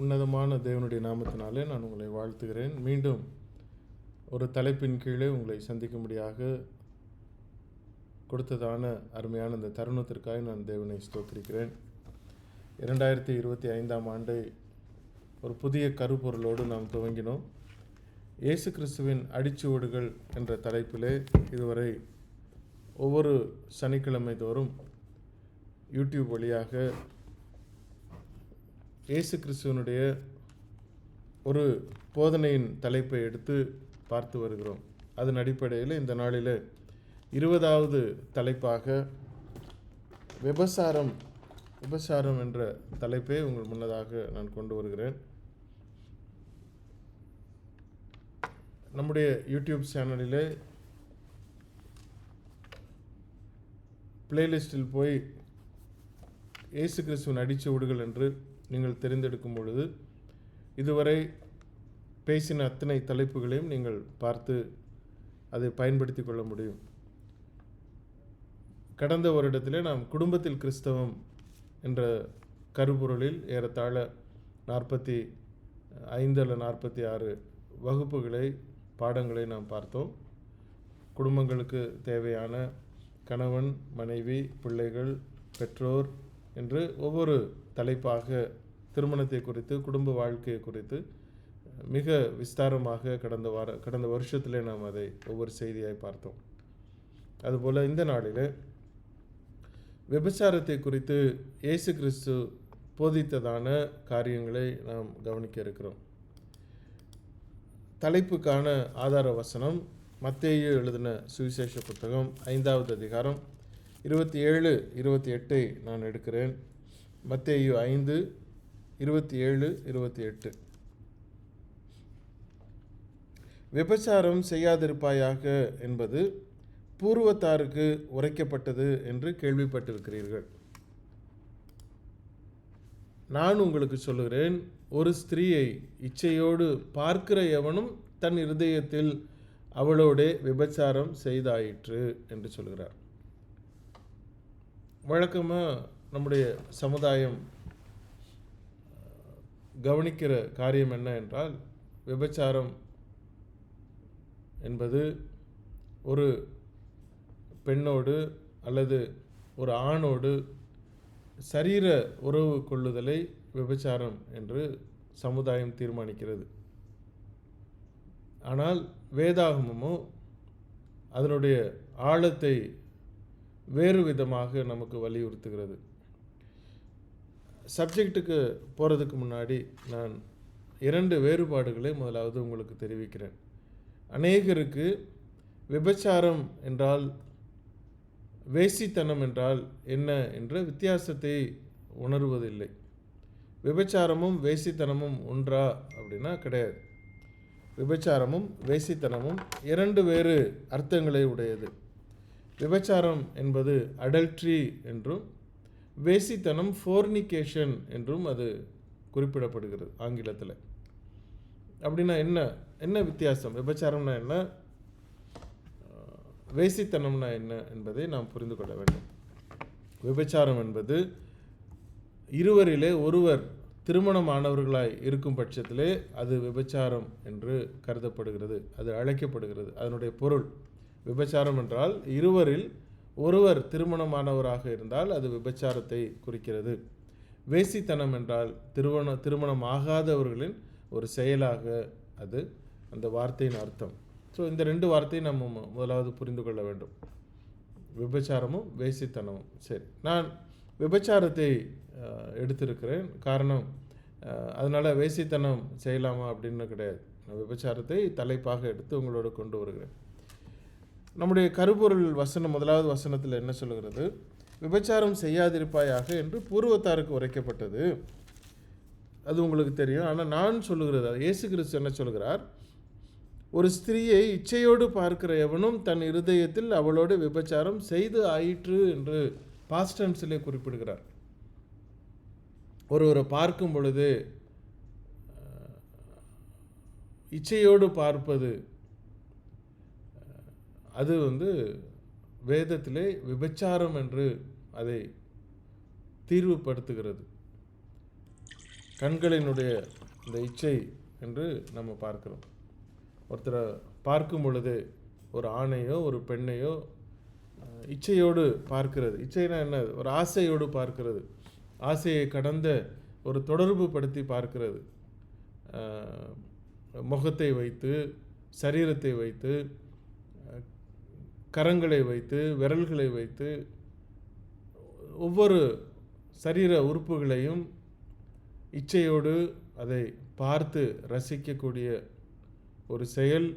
உன்னதமான தேவனுடைய நாமத்தினாலே நான் உங்களை வாழ்த்துகிறேன். மீண்டும் ஒரு தலைப்பின் கீழே உங்களை சந்திக்கும்படியாக கொடுத்ததான அருமையான இந்த தருணத்திற்காக நான் தேவனை ஸ்தோத்திருக்கிறேன். இரண்டாயிரத்தி இருபத்தி ஐந்தாம் ஆண்டை ஒரு புதிய கருப்பொருளோடு நாம் துவங்கினோம். இயேசு கிறிஸ்துவின் அடிச்சுவடுகள் என்ற தலைப்பிலே இதுவரை ஒவ்வொரு சனிக்கிழமை தோறும் யூடியூப் வழியாக இயேசு கிறிஸ்துவனுடைய ஒரு போதனையின் தலைப்பை எடுத்து பார்த்து வருகிறோம். அதன் அடிப்படையில் இந்த நாளில் இருபதாவது தலைப்பாக விபசாரம் விபசாரம் என்ற தலைப்பை உங்கள் முன்னதாக நான் கொண்டு வருகிறேன். நம்முடைய யூடியூப் சேனலில் பிளேலிஸ்டில் போய் இயேசு கிறிஸ்துவன் அடித்து அடிச்சுவடுகள் என்று நீங்கள் தெரிந்தெடுக்கும் பொழுது இதுவரை பேசின அத்தனை தலைப்புகளையும் நீங்கள் பார்த்து அதை பயன்படுத்தி கொள்ள முடியும். கடந்த வருடத்திலே நாம் குடும்பத்தில் கிறிஸ்தவம் என்ற கருப்பொருளில் ஏறத்தாழ நாற்பத்தி ஐந்து அல்ல நாற்பத்தி ஆறு வகுப்புகளை பாடங்களை நாம் பார்த்தோம். குடும்பங்களுக்கு தேவையான கணவன் மனைவி பிள்ளைகள் பெற்றோர் என்று ஒவ்வொரு தலைப்பாக திருமணத்தை குறித்து குடும்ப வாழ்க்கையை குறித்து மிக விஸ்தாரமாக கடந்த வார கடந்த வருஷத்தில் நாம் அதை ஒவ்வொரு செய்தியாய் பார்த்தோம். அதுபோல் இந்த நாளில் விபச்சாரத்தை குறித்து இயேசு கிறிஸ்து போதித்ததான காரியங்களை நாம் கவனிக்க இருக்கிறோம். தலைப்புக்கான ஆதார வசனம் மத்தேயு எழுதின சுவிசேஷ புத்தகம் ஐந்தாவது அதிகாரம் இருபத்தி ஏழு இருபத்தி எட்டை நான் எடுக்கிறேன். மத்தேயு ஐந்து இருபத்தி ஏழு இருபத்தி எட்டு விபச்சாரம் செய்யாதிருப்பாயாக என்பது பூர்வத்தாருக்கு உரைக்கப்பட்டது என்று கேள்விப்பட்டிருக்கிறீர்கள். நான் உங்களுக்கு சொல்லுகிறேன் ஒரு ஸ்திரீயை இச்சையோடு பார்க்கிற எவனும் தன் இருதயத்தில் அவளோடே விபச்சாரம் செய்தாயிற்று என்று சொல்கிறார். வழக்கமாக நம்முடைய சமுதாயம் கவனிக்கிற காரியம் என்ன என்றால் விபச்சாரம் என்பது ஒரு பெண்ணோடு அல்லது ஒரு ஆணோடு சரீர உறவு கொள்ளுதலை விபச்சாரம் என்று சமுதாயம் தீர்மானிக்கிறது. ஆனால் வேதாகமமோ அதனுடைய ஆழத்தை வேறு விதமாக நமக்கு வலியுறுத்துகிறது. சப்ஜெக்ட்டுக்கு போகிறதுக்கு முன்னாடி நான் இரண்டு வேறுபாடுகளை முதலாவது உங்களுக்கு தெரிவிக்கிறேன். அநேகருக்கு விபச்சாரம் என்றால் வேசித்தனம் என்றால் என்ன என்ற வித்தியாசத்தை உணர்வதில்லை. விபச்சாரமும் வேசித்தனமும் ஒன்றா அப்படின்னா கிடையாது. விபச்சாரமும் வேசித்தனமும் இரண்டு வேறு அர்த்தங்களை உடையது. விபச்சாரம் என்பது அடல்ட்ரி என்றும் வேசித்தனம் ஃபோர்னிகேஷன் என்றும் அது குறிப்பிடப்படுகிறது ஆங்கிலத்தில். அப்படின்னா என்ன என்ன வித்தியாசம்? விபச்சாரம்னா என்ன? வேசித்தனம்னா என்ன என்பதை நாம் புரிந்து கொள்ள வேண்டும். விபச்சாரம் என்பது இருவரிலே ஒருவர் திருமணமானவர்களாய் இருக்கும் பட்சத்திலே அது விபச்சாரம் என்று கருதப்படுகிறது அது அழைக்கப்படுகிறது. அதனுடைய பொருள் விபச்சாரம் என்றால் இருவரில் ஒருவர் திருமணமானவராக இருந்தால் அது விபச்சாரத்தை குறிக்கிறது. வேசித்தனம் என்றால் திருமண திருமணம் ஆகாதவர்களின் ஒரு செயலாக அது அந்த வார்த்தையின் அர்த்தம். ஸோ இந்த ரெண்டு வார்த்தையை நம்ம முதலாவது புரிந்து கொள்ள வேண்டும். விபச்சாரமும் வேசித்தனமும். சரி. நான் விபச்சாரத்தை எடுத்திருக்கிறேன். காரணம் அதனால் வேசித்தனம் செய்யலாமா அப்படின்னு கிடையாது. நான் விபச்சாரத்தை தலைப்பாக எடுத்து உங்களோட கொண்டு வருகிறேன். நம்முடைய கருப்பொருள் வசனம் முதலாவது வசனத்தில் என்ன சொல்கிறது விபச்சாரம் செய்யாதிருப்பாயாக என்று பூர்வத்தாருக்கு உரைக்கப்பட்டது. அது உங்களுக்கு தெரியும். ஆனால் நான் சொல்லுகிறது இயேசு கிறிஸ்து என்ன சொல்கிறார்? ஒரு ஸ்திரீயை இச்சையோடு பார்க்கிற எவனும் தன் இருதயத்தில் அவளோடு விபச்சாரம் செய்து ஆயிற்று என்று பாஸ்டன்ஸிலே குறிப்பிடுகிறார். ஒருவரை பார்க்கும் பொழுது இச்சையோடு பார்ப்பது அது வந்து வேதத்திலே விபச்சாரம் என்று அதை தீர்வுபடுத்துகிறது. கண்களினுடைய இந்த இச்சை என்று நம்ம பார்க்கிறோம். ஒருத்தரை பார்க்கும் பொழுது ஒரு ஆணையோ ஒரு பெண்ணையோ இச்சையோடு பார்க்கிறது. இச்சைனா என்ன? ஒரு ஆசையோடு பார்க்கிறது. ஆசையை கடந்த ஒரு தொடர்பு படுத்தி பார்க்கிறது. முகத்தை வைத்து சரீரத்தை வைத்து கரங்களை வைத்து விரல்களை வைத்து ஒவ்வொரு சரீர உறுப்புகளையும் இச்சையோடு அதை பார்த்து ரசிக்கக்கூடிய ஒரு செயல்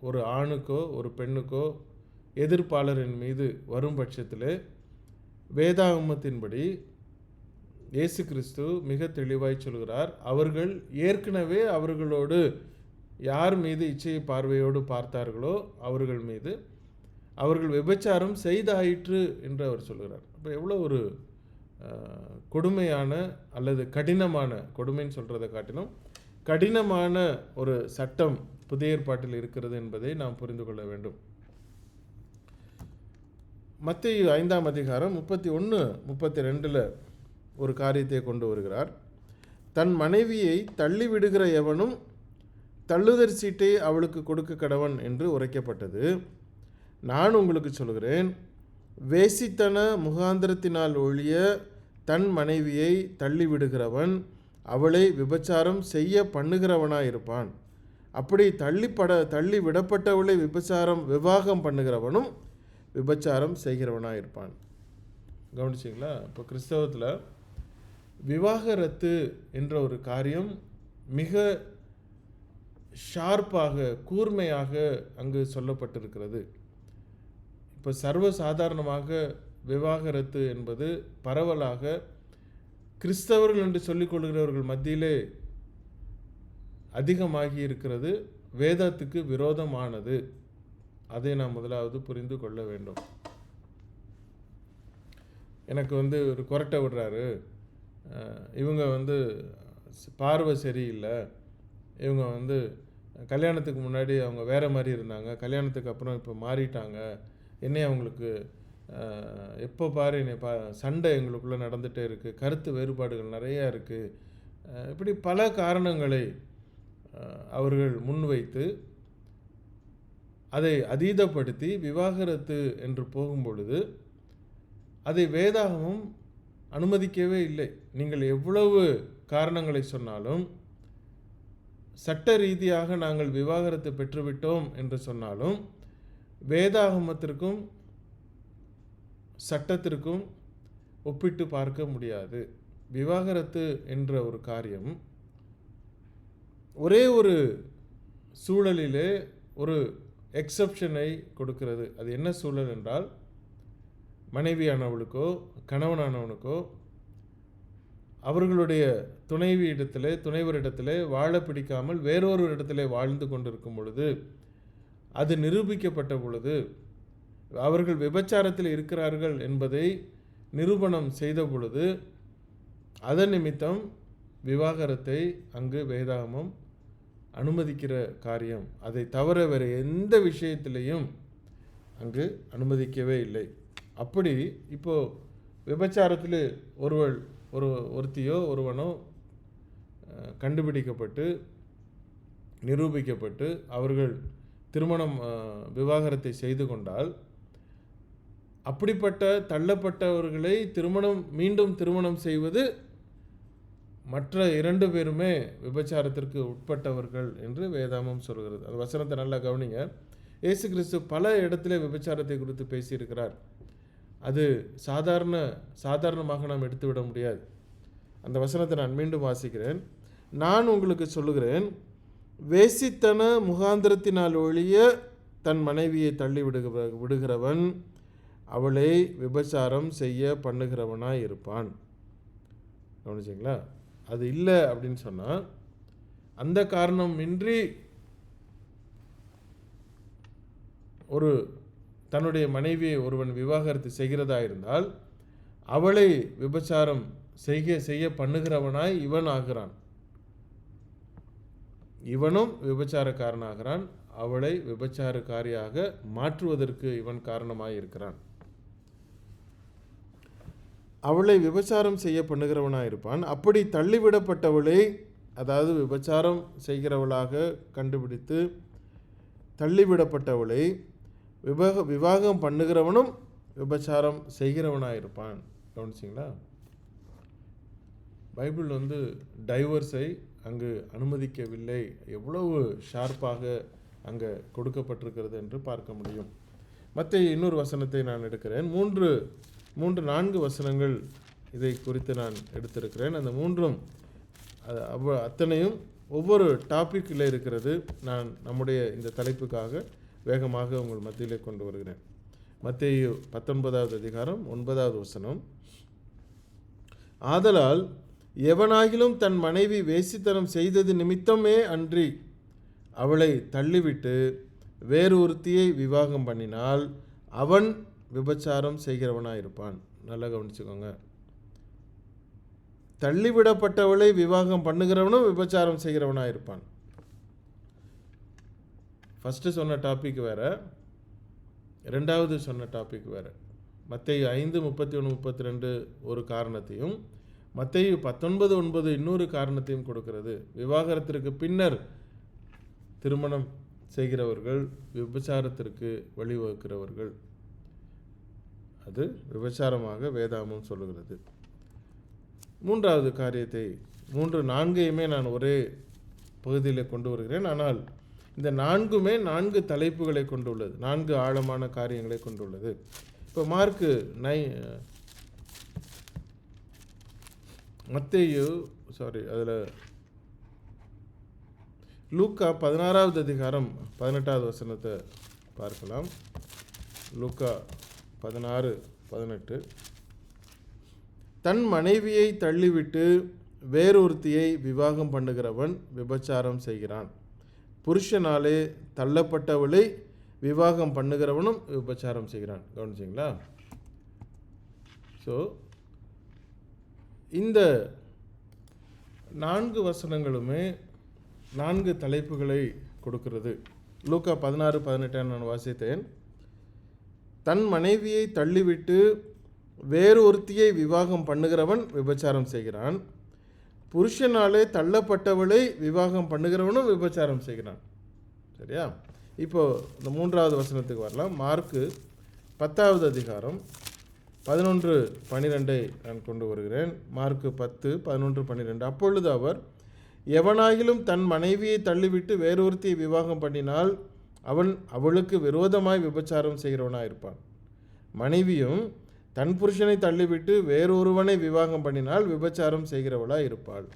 ஒரு ஆணுக்கோ ஒரு பெண்ணுக்கோ எதிர்ப்பாளரின் மீது வரும் பட்சத்தில் வேதாகமத்தின்படி இயேசு கிறிஸ்து மிக தெளிவாய் சொல்கிறார் அவர்கள் ஏற்கனவே அவர்களோடு யார் மீது இச்சையை பார்வையோடு பார்த்தார்களோ அவர்கள் மீது அவர்கள் விபச்சாரம் செய்தாயிற்று என்று அவர் சொல்கிறார். அப்போ எவ்வளோ ஒரு கொடுமையான அல்லது கடினமான கொடுமைன்னு சொல்கிறத காட்டிலும் கடினமான ஒரு சட்டம் புதிய ஏற்பாட்டில் இருக்கிறது என்பதை நாம் புரிந்து கொள்ள வேண்டும். மத்திய ஐந்தாம் அதிகாரம் முப்பத்தி ஒன்று முப்பத்தி ரெண்டில் ஒரு காரியத்தை கொண்டு வருகிறார். தன் மனைவியை தள்ளிவிடுகிற எவனும் தள்ளுதற் சீட்டை அவளுக்கு கொடுக்க கடவன் என்று உரைக்கப்பட்டது. நான் உங்களுக்கு சொல்கிறேன் வேசித்தன முகாந்திரத்தினால் ஒழிய தன் மனைவியை தள்ளி விடுகிறவன் அவளை விபச்சாரம் செய்ய பண்ணுகிறவனாயிருப்பான். அப்படி தள்ளிப்பட தள்ளி விடப்பட்டவளை விபச்சாரம் விவாகம் பண்ணுகிறவனும் விபச்சாரம் செய்கிறவனாயிருப்பான். கவனிச்சிங்களா? இப்போ கிறிஸ்தவத்தில் விவாகரத்து என்ற ஒரு காரியம் மிக ஷார்ப்பாக கூர்மையாக அங்கு சொல்லப்பட்டிருக்கிறது. இப்போ சர்வசாதாரணமாக விவாகரத்து என்பது பரவலாக கிறிஸ்தவர்கள் என்று சொல்லிக் கொள்கிறவர்கள் மத்தியிலே அதிகமாகி இருக்கிறது. வேதத்துக்கு விரோதமானது. அதை நாம் முதலாவது புரிந்து கொள்ள வேண்டும். எனக்கு வந்து ஒரு கொரட்டை விடுறாரு. இவங்க வந்து பார்வை சரியில்லை. இவங்க வந்து கல்யாணத்துக்கு முன்னாடி அவங்க வேறு மாதிரி இருந்தாங்க. கல்யாணத்துக்கு அப்புறம் இப்போ மாறிட்டாங்க. என்னை அவங்களுக்கு எப்போ பாரு என்னை பா சண்டை எங்களுக்குள்ளே நடந்துகிட்டே இருக்குது கருத்து வேறுபாடுகள் நிறையா இருக்குது இப்படி பல காரணங்களை அவர்கள் முன்வைத்து அதை அதீதப்படுத்தி விவாகரத்து என்று போகும் பொழுது அதை வேதாகமும் அனுமதிக்கவே இல்லை. நீங்கள் எவ்வளவு காரணங்களை சொன்னாலும் சட்ட ரீதியாக நாங்கள் விவாகரத்து பெற்றுவிட்டோம் என்று சொன்னாலும் வேதாகமத்திற்கும் சட்டத்திற்கும் ஒப்பிட்டு பார்க்க முடியாது. விவாகரத்து என்ற ஒரு காரியம் ஒரே ஒரு சூழலிலே ஒரு எக்ஸப்ஷனை கொடுக்கிறது. அது என்ன சூழல் என்றால் மனைவியானவளுக்கோ கணவனானவனுக்கோ அவர்களுடைய துணைவி இடத்திலே துணைவரிடத்திலே வாழ பிடிக்காமல் வேறொரு இடத்திலே வாழ்ந்து கொண்டிருக்கும் பொழுது அது நிரூபிக்கப்பட்ட பொழுது அவர்கள் விபச்சாரத்தில் இருக்கிறார்கள் என்பதை நிரூபணம் செய்த பொழுது அதன் நிமித்தம் விவாகரத்தை அங்கு வேதாகமம் அனுமதிக்கிற காரியம். அதை தவிர வேறு எந்த விஷயத்திலையும் அங்கு அனுமதிக்கவே இல்லை. அப்படி இப்போது விபச்சாரத்தில் ஒருவள் ஒரு ஒருத்தியோ ஒருவனோ கண்டுபிடிக்கப்பட்டு நிரூபிக்கப்பட்டு அவர்கள் திருமணம் விவாகரத்தை செய்து கொண்டால் அப்படிப்பட்ட தள்ளப்பட்டவர்களை திருமணம் மீண்டும் திருமணம் செய்வது மற்ற இரண்டு பேருமே விபச்சாரத்திற்கு உட்பட்டவர்கள் என்று வேதாமம் சொல்கிறது. அந்த வசனத்தை நல்லா கவனிங்க. இயேசு கிறிஸ்து பல இடத்துல விபச்சாரத்தை குறித்து பேசியிருக்கிறார். அது சாதாரண சாதாரணமாக நாம் எடுத்துவிட முடியாது. அந்த வசனத்தை நான் மீண்டும் வாசிக்கிறேன். நான் உங்களுக்கு சொல்லுகிறேன் வேசித்தன முகாந்திரத்தினால் ஒழிய தன் மனைவியை தள்ளி விடுகிற விடுகிறவன் அவளை விபச்சாரம் செய்ய பண்ணுகிறவனாய் இருப்பான். கவனிச்சிங்களா? அது இல்லை அப்படின்னு சொன்னால் அந்த காரணமின்றி ஒரு தன்னுடைய மனைவியை ஒருவன் விவாகரத்து செய்கிறதா இருந்தால் அவளை விபச்சாரம் செய்ய செய்ய பண்ணுகிறவனாய் இவன் ஆகிறான். இவனும் விபச்சாரக்காரனாகிறான். அவளை விபச்சாரக்காரியாக மாற்றுவதற்கு இவன் காரணமாக இருக்கிறான் அவளை விபச்சாரம் செய்ய பண்ணுகிறவனாக இருப்பான் அப்படி தள்ளிவிடப்பட்டவளை அதாவது விபச்சாரம் செய்கிறவளாக கண்டுபிடித்து தள்ளிவிடப்பட்டவளை விவாக விவாகம் பண்ணுகிறவனும் விபச்சாரம் செய்கிறவனாக இருப்பான் கவனிச்சிங்களா? பைபிள் வந்து டைவர்ஸை அங்கு அனுமதிக்கவில்லை. எவ்வளவு ஷார்ப்பாக அங்கே கொடுக்கப்பட்டிருக்கிறது என்று பார்க்க முடியும். மற்ற இன்னொரு வசனத்தை நான் எடுக்கிறேன். மூன்று மூன்று நான்கு வசனங்கள் இதை குறித்து நான் எடுத்திருக்கிறேன். அந்த மூன்றும் அது அவ்வ அத்தனையும் ஒவ்வொரு டாப்பிக்கில் இருக்கிறது. நான் நம்முடைய இந்த தலைப்புக்காக வேகமாக உங்கள் மத்தியிலே கொண்டு வருகிறேன். மத்திய பத்தொன்பதாவது அதிகாரம் ஒன்பதாவது வசனம். ஆதலால் எவனாகிலும் தன் மனைவி வேசித்தனம் செய்தது நிமித்தமே அன்றி அவளை தள்ளிவிட்டு வேறு ஒருத்தியை விவாகம் பண்ணினால் அவன் விபச்சாரம் செய்கிறவனாக இருப்பான் நல்லா கவனிச்சுக்கோங்க. தள்ளிவிடப்பட்டவளை விவாகம் பண்ணுகிறவனும் விபச்சாரம் செய்கிறவனாக இருப்பான் ஃபஸ்ட்டு சொன்ன டாபிக் வேறு. ரெண்டாவது சொன்ன டாபிக் வேறு. மற்ற ஐந்து முப்பத்தி ஒன்று முப்பத்தி ரெண்டு ஒரு காரணத்தையும் மத்திய பத்தொன்பது ஒன்பது இன்னொரு காரணத்தையும் கொடுக்கிறது. விவாகரத்திற்கு பின்னர் திருமணம் செய்கிறவர்கள் விபச்சாரத்திற்கு வழிவகுக்கிறவர்கள். அது விபச்சாரமாக வேதாமம் சொல்லுகிறது. மூன்றாவது காரியத்தை மூன்று நான்கையுமே நான் ஒரே பகுதியில் கொண்டு வருகிறேன். ஆனால் இந்த நான்குமே நான்கு தலைப்புகளை கொண்டுள்ளது. நான்கு ஆழமான காரியங்களை கொண்டுள்ளது. இப்போ மார்க்கு நை மத்தேயு சாரி அதில் லூக்கா பதினாறாவது அதிகாரம் பதினெட்டாவது வசனத்தை பார்க்கலாம். லூக்கா பதினாறு பதினெட்டு. தன் மனைவியை தள்ளிவிட்டு வேறொருத்தியை விவாகம் பண்ணுகிறவன் விபச்சாரம் செய்கிறான். புருஷனாலே தள்ளப்பட்டவளை விவாகம் பண்ணுகிறவனும் விபச்சாரம் செய்கிறான். கவனிச்சிங்களா? ஸோ இந்த நான்கு வசனங்களுமே நான்கு தலைப்புகளை கொடுக்கிறது. லூக்கா பதினாறு பதினெட்டாம் நான் வாசித்தேன். தன் மனைவியை தள்ளிவிட்டு வேறு ஒருத்தியை விவாகம் பண்ணுகிறவன் விபச்சாரம் செய்கிறான். புருஷனாலே தள்ளப்பட்டவளை விவாகம் பண்ணுகிறவனும் விபச்சாரம் செய்கிறான். சரியா? இப்போ இந்த மூன்றாவது வசனத்துக்கு வரலாம். மார்க்கு பத்தாவது அதிகாரம். பதினொன்று பன்னிரெண்டை நான் கொண்டு வருகிறேன். மார்க்கு பத்து பதினொன்று பன்னிரெண்டு அப்பொழுது அவர் எவனாகிலும் தன் மனைவியை தள்ளிவிட்டு வேறொருத்தியை விவாகம் பண்ணினால் அவன் அவளுக்கு விரோதமாய் விபச்சாரம் செய்கிறவனாக இருப்பான். மனைவியும் தன் புருஷனை தள்ளிவிட்டு வேறொருவனை விவாகம் பண்ணினால் விபச்சாரம் செய்கிறவளாக இருப்பாள்.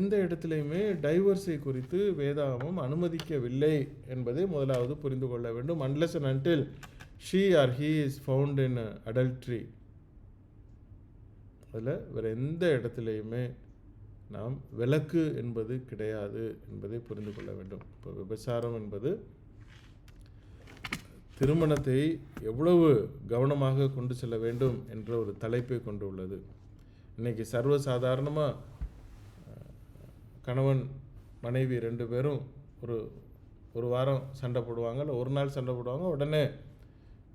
எந்த இடத்துலையுமே டைவர்ஸை குறித்து வேதாகமம் அனுமதிக்கவில்லை என்பதை முதலாவது புரிந்து கொள்ள வேண்டும். Unless and until she or he is found in adultery அதில் வேறு எந்த இடத்துலையுமே நாம் விளக்கு என்பது கிடையாது என்பதை புரிந்து கொள்ள வேண்டும். இப்போ விபச்சாரம் என்பது திருமணத்தை எவ்வளவு கவனமாக கொண்டு செல்ல வேண்டும் என்ற ஒரு தலைப்பை கொண்டு உள்ளது. இன்னைக்கு சர்வசாதாரணமாக கணவன் மனைவி ரெண்டு பேரும் ஒரு ஒரு வாரம் சண்டை போடுவாங்க இல்லை ஒரு நாள் சண்டை போடுவாங்க உடனே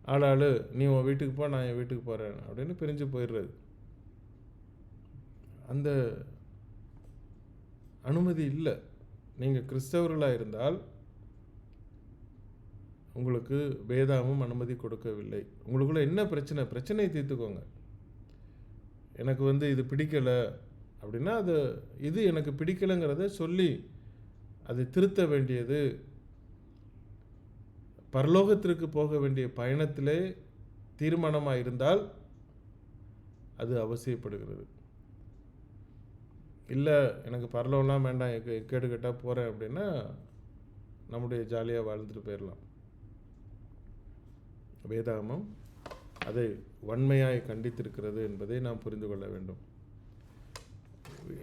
ஆளாளு நீ உன் வீட்டுக்கு போ நான் என் வீட்டுக்கு போகிறேன் அப்படின்னு பிரிஞ்சு போயிடுறது. அந்த அனுமதி இல்லை. நீங்கள் கிறிஸ்தவர்களாக இருந்தால் உங்களுக்கு வேதாமும் அனுமதி கொடுக்கவில்லை. உங்களுக்குள்ள என்ன பிரச்சனை? பிரச்சனையை தீர்த்துக்கோங்க. எனக்கு வந்து இது பிடிக்கலை அப்படின்னா அது இது எனக்கு பிடிக்கலைங்கிறத சொல்லி அதை திருத்த வேண்டியது பரலோகத்திற்கு போக வேண்டிய பயணத்திலே தீர்மானமாக இருந்தால் அது அவசியப்படுகிறது. இல்லை எனக்கு பரலோகம்லாம் வேண்டாம் எக்கு கேடு கேட்டால் போகிறேன் அப்படின்னா நம்முடைய ஜாலியாக வாழ்ந்துட்டு போயிடலாம் வேதாகமம் அதை வன்மையாய் கண்டித்திருக்கிறது என்பதை நாம் புரிந்து கொள்ள வேண்டும்.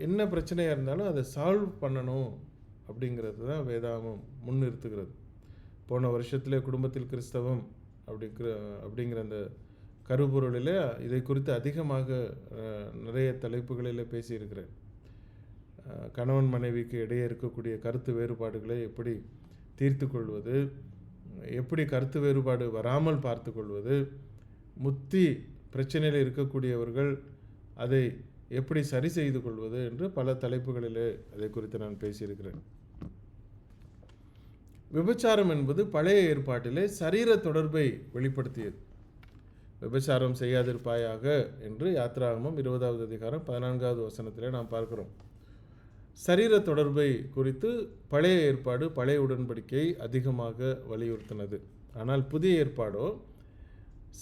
என்ன பிரச்சனையாக இருந்தாலும் அதை சால்வ் பண்ணணும் அப்படிங்கிறது தான் வேதாகமம் முன்னிறுத்துகிறது. போன வருஷத்திலே குடும்பத்தில் கிறிஸ்தவம் அப்படிங்கிற அப்படிங்கிற அந்த கருப்பொருளில் இதை குறித்து அதிகமாக நிறைய தலைப்புகளில் பேசியிருக்கிறேன். கணவன் மனைவிக்கு இடையே இருக்கக்கூடிய கருத்து வேறுபாடுகளை எப்படி தீர்த்து கொள்வது எப்படி கருத்து வேறுபாடு வராமல் பார்த்து கொள்வது முத்தி பிரச்சனையில் இருக்கக்கூடியவர்கள் அதை எப்படி சரி செய்து கொள்வது என்று பல தலைப்புகளிலே அதை குறித்து நான் பேசியிருக்கிறேன். விபச்சாரம் என்பது பழைய ஏற்பாட்டிலே சரீர தொடர்பை வெளிப்படுத்தியது. விபச்சாரம் செய்யாதிருப்பாயாக என்று யாத்ராகமம் இருபதாவது அதிகாரம் பதினான்காவது வசனத்திலே நாம் பார்க்கிறோம். சரீர தொடர்பை குறித்து பழைய ஏற்பாடு பழைய உடன்படிக்கை அதிகமாக வலியுறுத்தினது. ஆனால் புதிய ஏற்பாடோ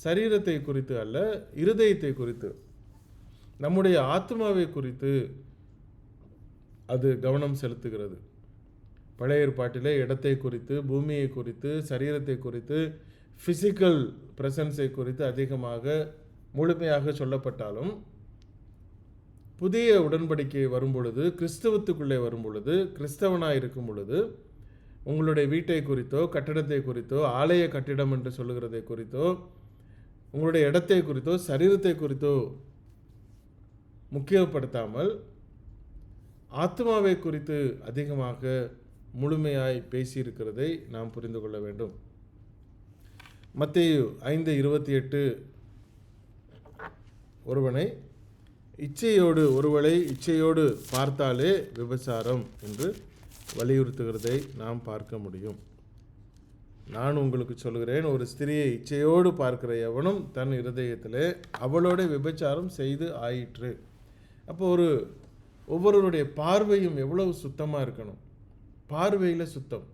சரீரத்தை குறித்து அல்ல இருதயத்தை குறித்து நம்முடைய ஆத்மாவை குறித்து அது கவனம் செலுத்துகிறது. பழைய ஏற்பாட்டிலே இடத்தை குறித்து பூமியை குறித்து சரீரத்தை குறித்து ஃபிசிக்கல் பிரசன்ஸை குறித்து அதிகமாக முழுமையாக சொல்லப்பட்டாலும் புதிய உடன்படிக்கை வரும் பொழுது கிறிஸ்தவத்துக்குள்ளே வரும் பொழுது கிறிஸ்தவனாக இருக்கும் பொழுது உங்களுடைய வீட்டை குறித்தோ கட்டிடத்தை குறித்தோ ஆலய கட்டிடம் என்று சொல்லுகிறதை குறித்தோ உங்களுடைய இடத்தை குறித்தோ சரீரத்தை குறித்தோ முக்கியப்படுத்தாமல் ஆத்மாவை குறித்து அதிகமாக முழுமையாய் பேசியிருக்கிறதை நாம் புரிந்து கொள்ள வேண்டும். மத்தேயு ஐந்து இருபத்தி எட்டு ஒருவனை இச்சையோடு ஒருவளை இச்சையோடு பார்த்தாலே விபச்சாரம் என்று வலியுறுத்துகிறதை நாம் பார்க்க முடியும். நான் உங்களுக்கு சொல்கிறேன் ஒரு ஸ்திரியை இச்சையோடு பார்க்கிற எவனும் தன் இருதயத்திலே அவளோட விபச்சாரம் செய்து ஆயிற்று. அப்போ ஒரு ஒவ்வொருவருடைய பார்வையும் எவ்வளவு சுத்தமாக இருக்கணும்? பார்வையில் சுத்தம்.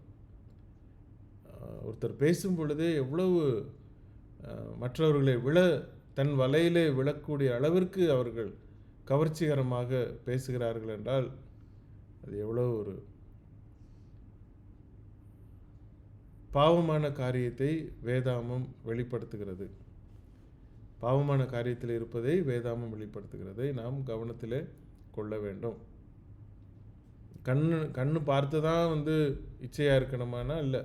ஒருத்தர் பேசும் பொழுதே எவ்வளவு மற்றவர்களை விழ தன் வலையிலே விழக்கூடிய அளவிற்கு அவர்கள் கவர்ச்சிகரமாக பேசுகிறார்கள் என்றால் அது எவ்வளவு ஒரு பாவமான காரியத்தை வேதாமம் வெளிப்படுத்துகிறது. பாவமான காரியத்தில் இருப்பதை வேதாமம் வெளிப்படுத்துகிறதை நாம் கவனத்திலே கொள்ள வேண்டும். கண்ணு கண்ணு பார்த்து தான் வந்து இச்சையாக இருக்கணுமானா இல்லை.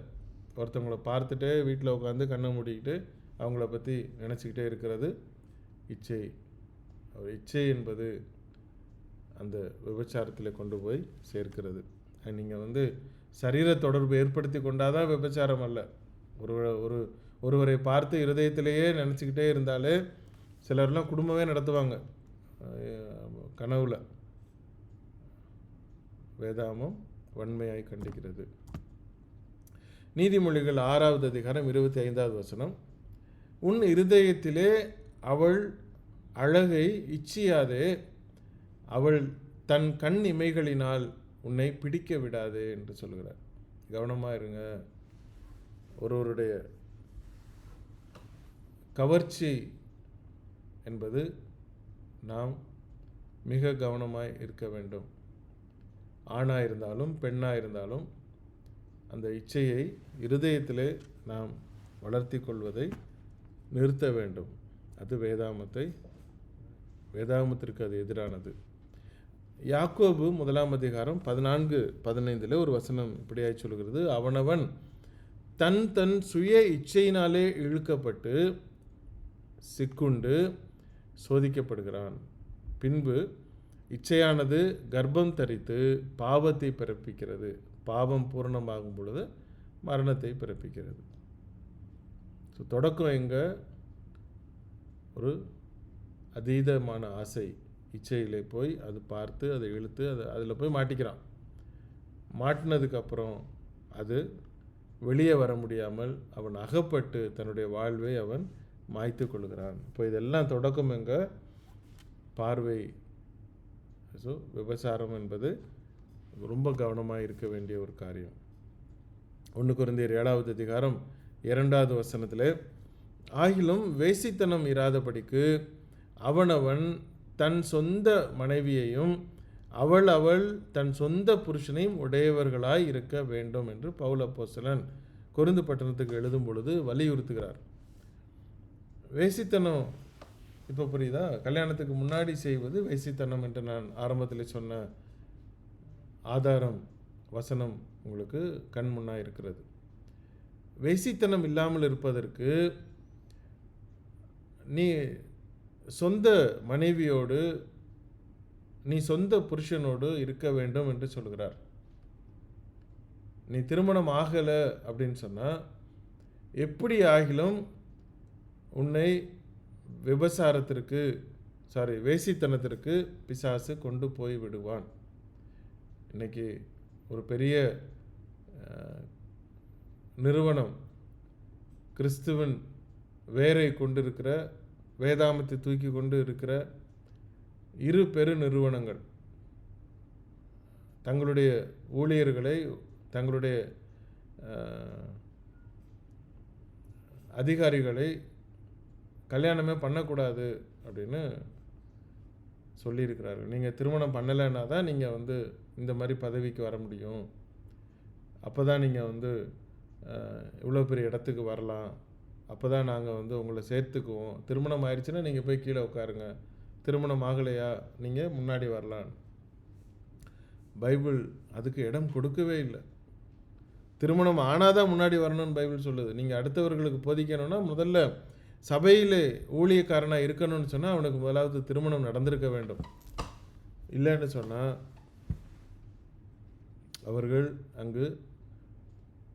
ஒருத்தவங்களை பார்த்துட்டே வீட்டில் உட்காந்து கண்ணை மூடிக்கிட்டு அவங்கள பற்றி நினச்சிக்கிட்டே இருக்கிறது இச்சை. அவர் இச்சை என்பது அந்த விபச்சாரத்தில் கொண்டு போய் சேர்க்கிறது. நீங்கள் வந்து சரீர தொடர்பு ஏற்படுத்தி கொண்டாதான் விபச்சாரம் அல்ல. ஒரு ஒரு ஒருவரை பார்த்து இருதயத்திலேயே நினச்சிக்கிட்டே இருந்தாலே சிலர்லாம் குடும்பமே நடத்துவாங்க. கனவுல. வேதாமம் வன்மையாய் கண்டிக்கிறது. நீதிமொழிகள் ஆறாவது அதிகாரம் இருபத்தி ஐந்தாவது வசனம். உன் இருதயத்திலே அவள் அழகை இச்சியாதே அவள் தன் கண் இமைகளினால் உன்னை பிடிக்க விடாதே என்று சொல்கிறார். கவனமாக இருங்க. ஒருவருடைய கவர்ச்சி என்பது நாம் மிக கவனமாய் இருக்க வேண்டும். ஆணாக இருந்தாலும் பெண்ணாக இருந்தாலும் அந்த இச்சையை இருதயத்திலே நாம் வளர்த்தி கொள்வதை நிறுத்த வேண்டும். அது வேதாமத்தை வேதாமத்திற்கு அது எதிரானது. யாக்கோபு முதலாம் அதிகாரம் பதினான்கு பதினைந்தில் ஒரு வசனம் இப்படியாய் சொல்கிறது. அவனவன் தன் தன் சுய இச்சையினாலே இழுக்கப்பட்டு சிக்குண்டு சோதிக்கப்படுகிறான். பின்பு இச்சையானது கர்ப்பம் தரித்து பாவத்தை பிறப்பிக்கிறது. பாவம் பூரணமாகும் பொழுது மரணத்தை பிறப்பிக்கிறது. ஸோ தொடக்கம் எங்கே? ஒரு அதீதமான ஆசை. இச்சையிலே போய் அது பார்த்து அதை இழுத்து அது அதில் போய் மாட்டிக்கிறான். மாட்டினதுக்கப்புறம் அது வெளியே வர முடியாமல் அவன் அகப்பட்டு தன்னுடைய வாழ்வை அவன் மாய்த்து கொள்கிறான். இப்போ இதெல்லாம் தொடக்கம் எங்கே? பார்வை ஸோ விபச்சாரம் என்பது ரொம்ப கவனமாக இருக்க வேண்டிய ஒரு காரியம். ஒன்று குறைந்தர் ஏழாவது அதிகாரம் இரண்டாவது வசனத்தில் ஆகிலும் வேசித்தனம் இராதபடிக்கு அவனவன் தன் சொந்த மனைவியையும் அவள் அவள் தன் சொந்த புருஷனையும் உடையவர்களாய் இருக்க வேண்டும் என்று பௌலப்போசலன் குருந்து கொருந்து பட்டணத்துக்கு எழுதும் பொழுது வலியுறுத்துகிறார். வேசித்தனம் இப்போ புரியுதா? கல்யாணத்துக்கு முன்னாடி செய்வது வேசித்தனம் என்று நான் ஆரம்பத்தில் சொன்ன ஆதாரம் வசனம் உங்களுக்கு கண் முன்னாக இருக்கிறது. வேசித்தனம் இல்லாமல் இருப்பதற்கு நீ சொந்த மனைவியோடு நீ சொந்த புருஷனோடு இருக்க வேண்டும் என்று சொல்கிறார். நீ திருமணம் ஆகலை அப்படின்னு சொன்னால் எப்படி ஆகிலும் உன்னை விபசாரத்திற்கு சாரி வேசித்தனத்திற்கு பிசாசு கொண்டு போய் விடுவான். இன்னைக்கு ஒரு பெரிய நிறுவனம் கிறிஸ்துவன் வேரை கொண்டிருக்கிற வேதாமத்தை தூக்கி கொண்டு இருக்கிற இரு பெரு நிறுவனங்கள் தங்களுடைய ஊழியர்களை தங்களுடைய அதிகாரிகளை கல்யாணமே பண்ணக்கூடாது அப்படின்னு சொல்லியிருக்கிறாரு. நீங்கள் திருமணம் பண்ணலைன்னா தான் நீங்கள் வந்து இந்த மாதிரி பதவிக்கு வர முடியும். அப்போ தான் நீங்கள் வந்து இவ்வளோ பெரிய இடத்துக்கு வரலாம். அப்போ தான் நாங்கள் வந்து உங்களை சேர்த்துக்குவோம். திருமணம் ஆயிடுச்சுன்னா நீங்கள் போய் கீழே உட்காருங்க. திருமணம் ஆகலையா? நீங்கள் முன்னாடி வரலாம் பைபிள் அதுக்கு இடம் கொடுக்கவே இல்லை. திருமணம் ஆனாதான் முன்னாடி வரணும்னு பைபிள் சொல்லுது. நீங்கள் அடுத்தவர்களுக்கு போதிக்கணும்னா முதல்ல சபையில் ஊழியக்காரனாக இருக்கணும்னு சொன்னால் அவனுக்கு முதலாவது திருமணம் நடந்திருக்க வேண்டும். இல்லைன்னு சொன்னால் அவர்கள் அங்கு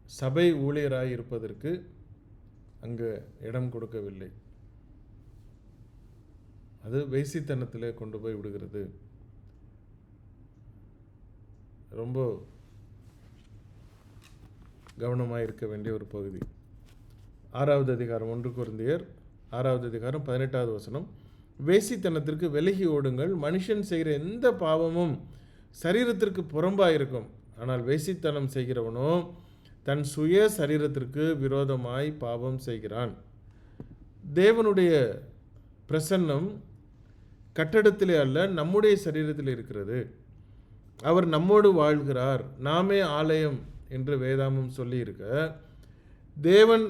சபை ஊழியராக இருப்பதற்கு அங்கு இடம் கொடுக்கவில்லை. அது வேசித்தனத்தில் கொண்டு போய் விடுகிறது. ரொம்ப கவனமாக இருக்க வேண்டிய ஒரு பகுதி. ஆறாவது அதிகாரம் ஒன்று குருந்தியர் ஆறாவது அதிகாரம் பதினெட்டாவது வசனம். வேசித்தனத்திற்கு விலகி ஓடுங்கள். மனுஷன் செய்கிற எந்த பாவமும் சரீரத்திற்கு புறம்பாக இருக்கும் ஆனால் வேசித்தனம் செய்கிறவனோ தன் சுய சரீரத்திற்கு விரோதமாய் பாவம் செய்கிறான். தேவனுடைய பிரசன்னம் கட்டடத்திலே அல்ல நம்முடைய சரீரத்தில் இருக்கிறது. அவர் நம்மோடு வாழ்கிறார். நாமே ஆலயம் என்று வேதாமம் சொல்லியிருக்க தேவன்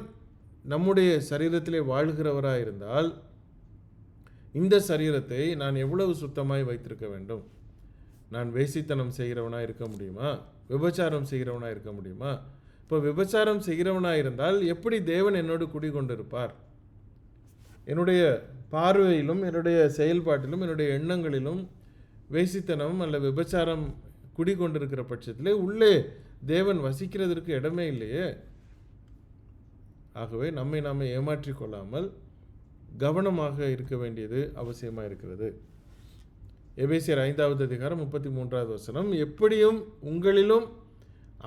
நம்முடைய சரீரத்திலே வாழ்கிறவராக இருந்தால் இந்த சரீரத்தை நான் எவ்வளவு சுத்தமாய் வைத்திருக்க வேண்டும்? நான் வேசித்தனம் செய்கிறவனாக இருக்க முடியுமா? விபச்சாரம் செய்கிறவனாக இருக்க முடியுமா? இப்போ விபச்சாரம் செய்கிறவனாக இருந்தால் எப்படி தேவன் என்னோடு குடிகொண்டிருப்பார்? என்னுடைய பார்வையிலும் என்னுடைய செயல்பாட்டிலும் என்னுடைய எண்ணங்களிலும் வேசித்தனம் அல்ல விபச்சாரம் குடிகொண்டிருக்கிற பட்சத்திலே உள்ளே தேவன் வசிக்கிறதற்கு இடமே இல்லையே. ஆகவே நம்மை நாம் ஏமாற்றிக் கொள்ளாமல் கவனமாக இருக்க வேண்டியது அவசியமாக இருக்கிறது. எபேசியர் ஐந்தாவது அதிகாரம் முப்பத்தி மூன்றாவது வசனம் எப்படியும் உங்களிலும்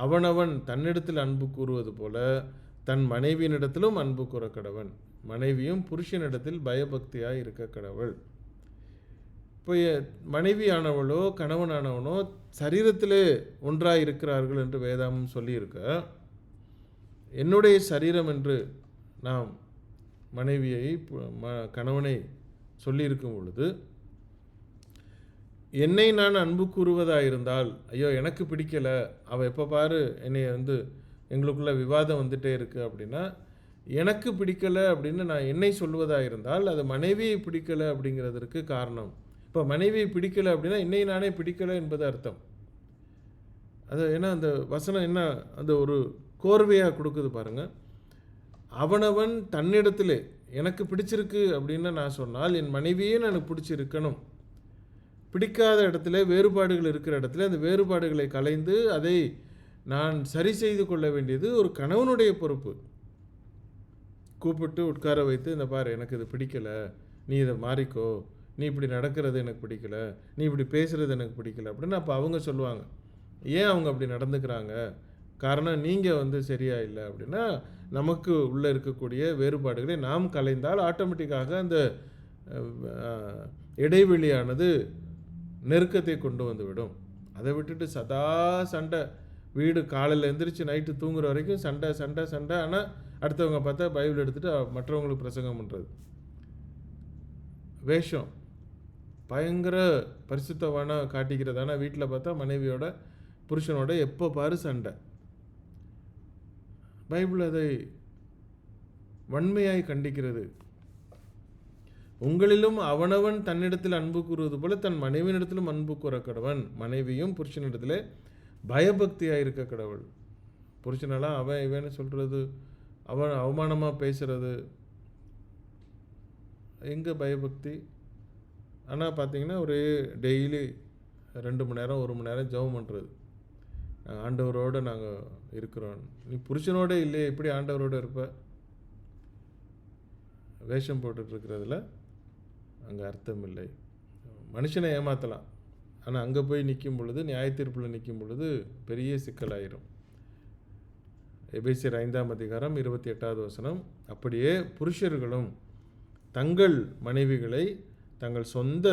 அவனவன் தன்னிடத்தில் அன்பு கூறுவது போல தன் மனைவியினிடத்திலும் அன்பு கூற கடவன் மனைவியும் புருஷனிடத்தில் பயபக்தியாக இருக்க கடவுள். இப்போ மனைவியானவளோ கணவனானவனோ சரீரத்திலே ஒன்றாக இருக்கிறார்கள் என்று வேதாமம் சொல்லியிருக்க என்னுடைய சரீரம் என்று நாம் மனைவியை ம- கணவனை சொல்லியிருக்கும் பொழுது என்னை நான் அன்பு கூறுவதாயிருந்தால் ஐயோ எனக்கு பிடிக்கல. அவள் எப்போ பாரு என்னை வந்து எங்களுக்குள்ள விவாதம் வந்துட்டே இருக்கு அப்படின்னா எனக்கு பிடிக்கல அப்படின்னு நான் என்னை சொல்வதாக இருந்தால் அது மனைவியை பிடிக்கல அப்படிங்கிறதற்கு காரணம். இப்போ மனைவியை பிடிக்கலை அப்படின்னா என்னை நானே பிடிக்கலை என்பது அர்த்தம். அது ஏன்னா அந்த வசனம் என்ன அந்த ஒரு கோர்வையாக கொடுக்குது பாருங்கள் அவனவன் தன்னிடத்திலே எனக்கு பிடிச்சிருக்கு அப்படின்னு நான் சொன்னால் என் மனைவியே எனக்கு பிடிச்சிருக்கணும். பிடிக்காத இடத்துல வேறுபாடுகள் இருக்கிற இடத்துல அந்த வேறுபாடுகளை கலைந்து அதை நான் சரி செய்து கொள்ள வேண்டியது ஒரு கணவனுடைய பொறுப்பு. கூப்பிட்டு உட்கார வைத்து இந்த பாரு எனக்கு இது பிடிக்கல. நீ இதை மாறிக்கோ. நீ இப்படி நடக்கிறது எனக்கு பிடிக்கல. நீ இப்படி பேசுகிறது எனக்கு பிடிக்கல. அப்படின்னு அப்போ அவங்க சொல்லுவாங்க. ஏன் அவங்க அப்படி நடந்துக்கிறாங்க? காரணம் நீங்கள் வந்து சரியா இல்லை அப்படின்னா நமக்கு உள்ளே இருக்கக்கூடிய வேறுபாடுகளை நாம் கலைந்தால் ஆட்டோமேட்டிக்காக அந்த இடைவெளியானது நெருக்கத்தை கொண்டு வந்துவிடும். அதை விட்டுட்டு சதா சண்டை. வீடு காலையில் எந்திரிச்சு நைட்டு தூங்குற வரைக்கும் சண்டை சண்டை சண்டை. ஆனால் அடுத்தவங்க பார்த்தா பைபிள் எடுத்துகிட்டு மற்றவங்களுக்கு பிரசங்கம் பண்ணுறது வேஷம். பயங்கர பரிசுத்தவான காட்டிக்கிறது ஆனால் வீட்டில் பார்த்தா மனைவியோட புருஷனோட எப்போ பாரு சண்டை. பைபிள் அதை வன்மையாய் கண்டிக்கிறது. உங்களிலும் அவனவன் தன்னிடத்தில் அன்பு கூறுவது போல தன் மனைவியினிடத்திலும் அன்பு கூற கடவன். மனைவியும் புருஷனிடத்தில் பயபக்தியாக இருக்க கடவுள். புருஷனெல்லாம் அவன் இவன்னு சொல்கிறது அவன் அவமானமாக பேசுகிறது எங்கே பயபக்தி? ஆனால் பார்த்தீங்கன்னா ஒரு டெய்லி ரெண்டு மணி நேரம் ஒரு மணி நேரம் ஜெபம் பண்ணுறது ஆண்டவரோடு நாங்கள் இருக்கிறோம். நீ புருஷனோட இல்லையே எப்படி ஆண்டவரோடு இருப்ப? வேஷம் போட்டுட்ருக்கிறதுல அங்கே அர்த்தம் இல்லை. மனுஷனை ஏமாற்றலாம் ஆனால் அங்கே போய் நிற்கும் பொழுது நியாயத்தீர்ப்பில் நிற்கும் பொழுது பெரிய சிக்கலாயிரும். எபேசியர் ஐந்தாம் அதிகாரம் இருபத்தி எட்டாவது வசனம் அப்படியே புருஷர்களும் தங்கள் மனைவிகளை தங்கள் சொந்த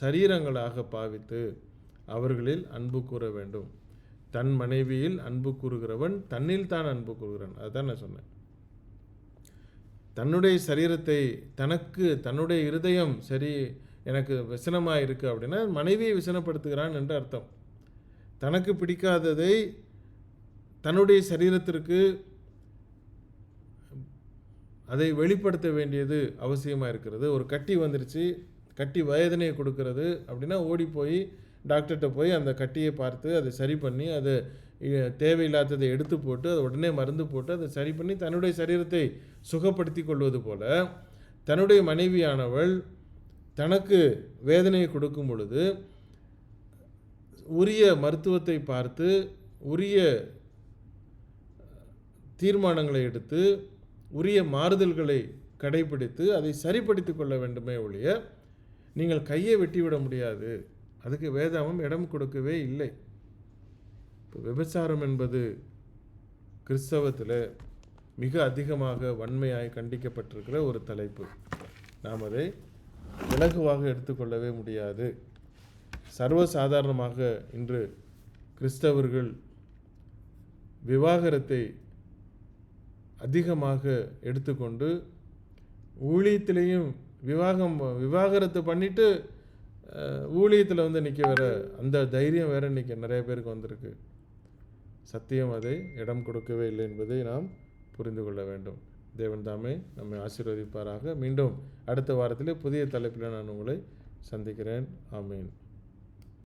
சரீரங்களாக பாவித்து அவர்களில் அன்பு கூற வேண்டும். தன் மனைவியில் அன்பு கூறுகிறவன் தன்னில் தான் அன்பு கூறுகிறான். அதுதான் நான் சொன்னேன். தன்னுடைய சரீரத்தை தனக்கு தன்னுடைய இருதயம் சரி எனக்கு விசனமாக இருக்குது அப்படின்னா மனைவியை விசனப்படுத்துகிறான் என்று அர்த்தம். தனக்கு பிடிக்காததை தன்னுடைய சரீரத்திற்கு அதை வெளிப்படுத்த வேண்டியது அவசியமாக இருக்கிறது. ஒரு கட்டி வந்துருச்சு கட்டி வயதனையை கொடுக்கறது அப்படின்னா ஓடி போய் டாக்டர்கிட்ட போய் அந்த கட்டியை பார்த்து அதை சரி பண்ணி அதை தேவையில்லாததை எடுத்து போட்டு அதை உடனே மருந்து போட்டு அதை சரி பண்ணி தன்னுடைய சரீரத்தை சுகப்படுத்தி கொள்வது போல தன்னுடைய மனைவியானவள் தனக்கு வேதனையை கொடுக்கும் பொழுது உரிய மருத்துவத்தை பார்த்து உரிய தீர்மானங்களை எடுத்து உரிய மாறுதல்களை கடைபிடித்து அதை சரிப்படுத்தி கொள்ள வேண்டுமே ஒழிய நீங்கள் கையை வெட்டிவிட முடியாது. அதுக்கு வேதாமம் இடம் கொடுக்கவே இல்லை. இப்போ விபச்சாரம் என்பது கிறிஸ்தவத்தில் மிக அதிகமாக வன்மையாய் கண்டிக்கப்பட்டிருக்கிற ஒரு தலைப்பு. நாம் அதை இலகுவாக எடுத்துக்கொள்ளவே முடியாது. சர்வசாதாரணமாக இன்று கிறிஸ்தவர்கள் விவாகரத்தை அதிகமாக எடுத்துக்கொண்டு ஊழியத்திலையும் விவாகம் விவாகரத்தை பண்ணிவிட்டு ஊழியத்தில் வந்து நிற்க வேற அந்த தைரியம் வேறு இன்னைக்கு நிறைய பேருக்கு வந்திருக்கு. சத்தியம் அதை இடம் கொடுக்கவே இல்லை என்பதை நாம் புரிந்து கொள்ள வேண்டும். தேவன் தாமே நம்மை ஆசீர்வதிப்பாராக. மீண்டும் அடுத்த வாரத்திலே புதிய தலைப்பில் நான் உங்களை சந்திக்கிறேன். ஆமீன்.